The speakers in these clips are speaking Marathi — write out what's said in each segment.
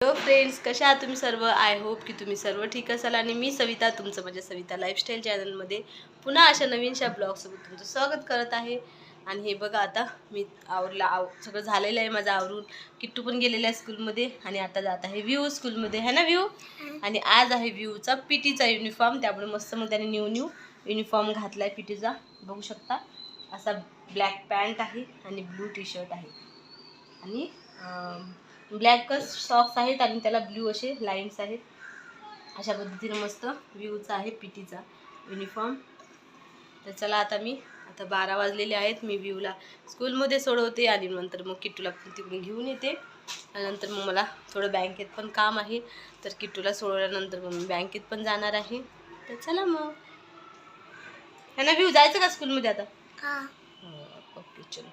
हॅलो फ्रेंड्स कशा आहात तुम्ही सर्व? आय होप की तुम्ही सर्व ठीक असाल आणि मी सविता तुमचं माझ्या सविता लाईफस्टाईल चॅनलमध्ये पुन्हा अशा नवीनशा ब्लॉगसोबत तुमचं स्वागत करत आहे. आणि हे बघा आता मी आवरला आव सगळं झालेलं आहे माझं आवरून. किट्टू पण गेलेला आहे स्कूलमध्ये आणि आता जात आहे व्ह्यू स्कूलमध्ये है ना व्ह्यू आणि आज आहे व्ह्यूचा पी टीचा युनिफॉर्म त्यामुळे मस्त मग त्याने न्यू न्यू युनिफॉर्म घातला आहे पी टीचा बघू शकता. असा ब्लॅक पॅन्ट आहे आणि ब्लू टी शर्ट आहे. आणि ब्लॅकच सॉक्स आहेत आणि त्याला ब्ल्यू असे लाईन्स आहेत. अशा पद्धतीने मस्त व्ह्यूचा आहे पी टीचा युनिफॉर्म. तर चला आता मी आता बारा वाजलेले आहेत. मी व्ह्यूला स्कूलमध्ये सोडवते आणि नंतर मग किट्टूला तिकडून घेऊन येते. आणि नंतर मग मला थोडं बँकेत पण काम आहे. तर किट्टूला सोडवल्यानंतर मग मी बँकेत पण जाणार आहे. तर चला मग. ह्यांना व्ह्यू जायचं का स्कूलमध्ये आता? ओके चलो.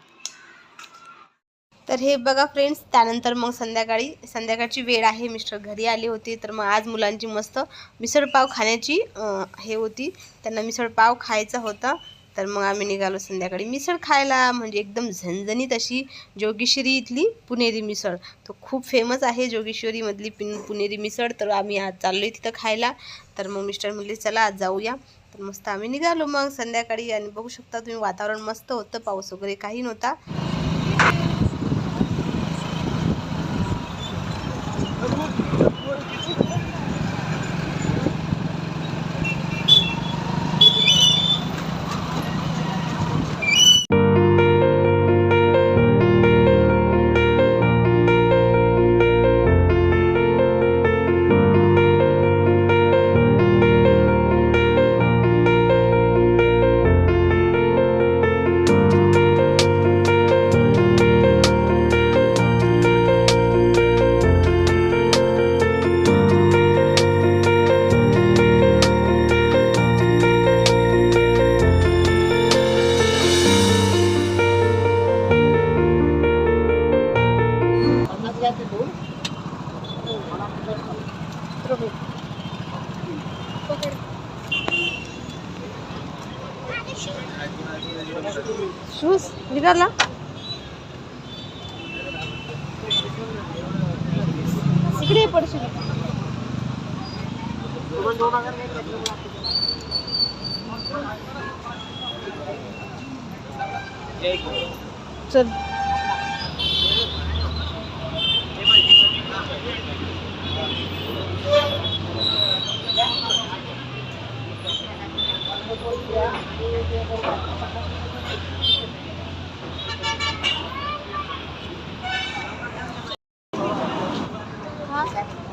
तर हे बघा फ्रेंड्स त्यानंतर मग संध्याकाळी संध्याकाळची वेळ आहे. मिस्टर घरी आले होते तर मग आज मुलांची मस्त मिसळपाव खाण्याची हे होती. त्यांना मिसळपाव खायचा होता. तर मग आम्ही निघालो संध्याकाळी. मिसळ खायला म्हणजे एकदम झणझणीत अशी जोगेश्वरी इथली पुणेरी मिसळ. तो खूप फेमस आहे जोगेश्वरीमधली पिन पुणेरी मिसळ. तर आम्ही आज चाललो तिथं खायला. तर मग मिस्टर म्हणले चला आज जाऊया. तर मस्त आम्ही निघालो मग संध्याकाळी. आणि बघू शकता तुम्ही वातावरण मस्त होतं पाऊस वगैरे काही नव्हता. शूज निघाला इकडे पडशील चल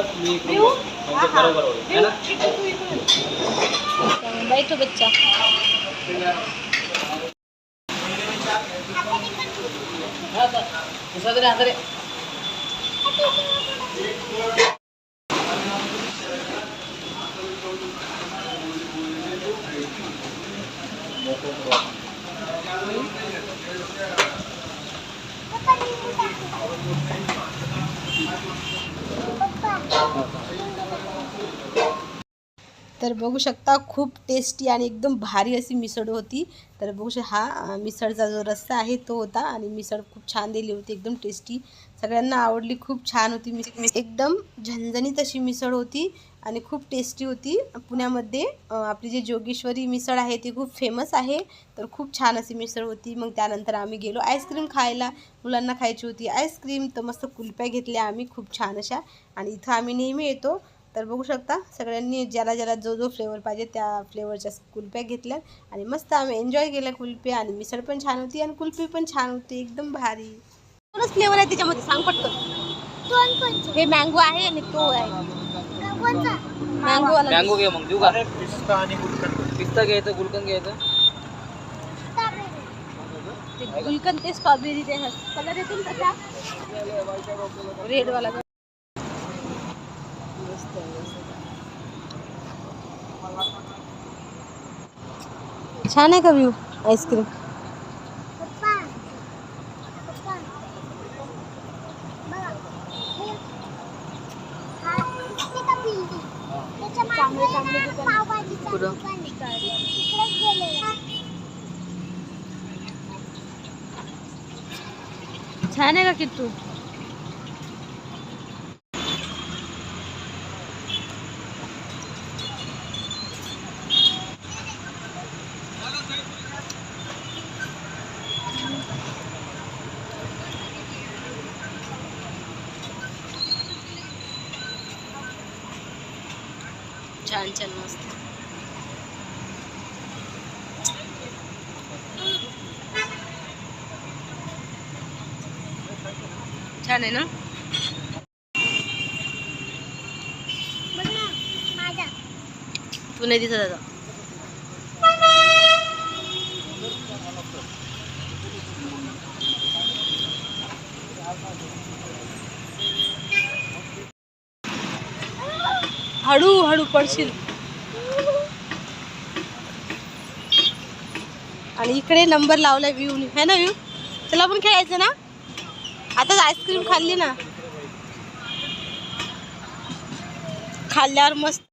बस छान आहे मस्त. इथंच बसू ना बैठो बच्चा तर बघू शकता खूप टेस्टी आणि एकदम भारी अशी मिसळ होती. तर बघू शक हा मिसळचा जो रस्सा आहे तो होता आणि मिसळ खूप छान दिली होती एकदम टेस्टी सगळ्यांना आवडली खूप छान होती मिस एकदम झणझणीत अशी मिसळ होती आणि खूप टेस्टी होती. पुण्यामध्ये आपली जी जोगेश्वरी मिसळ आहे ती खूप फेमस आहे. तर खूप छान अशी मिसळ होती. मग त्यानंतर आम्ही गेलो आईस्क्रीम खायला. मुलांना खायची होती आईस्क्रीम तर मस्त कुल्प्या घेतल्या आम्ही खूप छान अशा. आणि इथं आम्ही नेहमी येतो. तर बघू शकता सगळ्यांनी ज्याला ज्याला जो जो फ्लेवर पाहिजे त्या फ्लेवरच्या कुल्प्या घेतल्या आणि मस्त आम्ही एन्जॉय केल्या कुल्प्या आणि मिसळ पण छान होती आणि कुल्फी पण छान होती एकदम भारी. दोनच फ्लेवर आहे त्याच्यामध्ये सांग पटकन. हे मँगो आहे आणि तो आहे. मँगो घे मग देऊ का? पिस्ता आणि गुलकंद. पिस्ता घ्यायचं गुलकंद घ्यायचं. ते गुलकंद ते स्ट्रॉबेरी ते कलर येतो ना तसा रेड वाला मस्त आहे, मस्त आहे. छान आहे का व्ह्यू आईस्क्रीम पुढं. छान आहे का किट्टू छान छान मस्त. छान आहे ना? तू नाही दिसत आता. हळू हळू पडशील. आणि इकडे नंबर लावलाय व्ह्यू है ना व्ह्यू चला पण खेळायचं ना? आताच आईस्क्रीम खाल्ली ना. खाल्ल्यावर मस्त.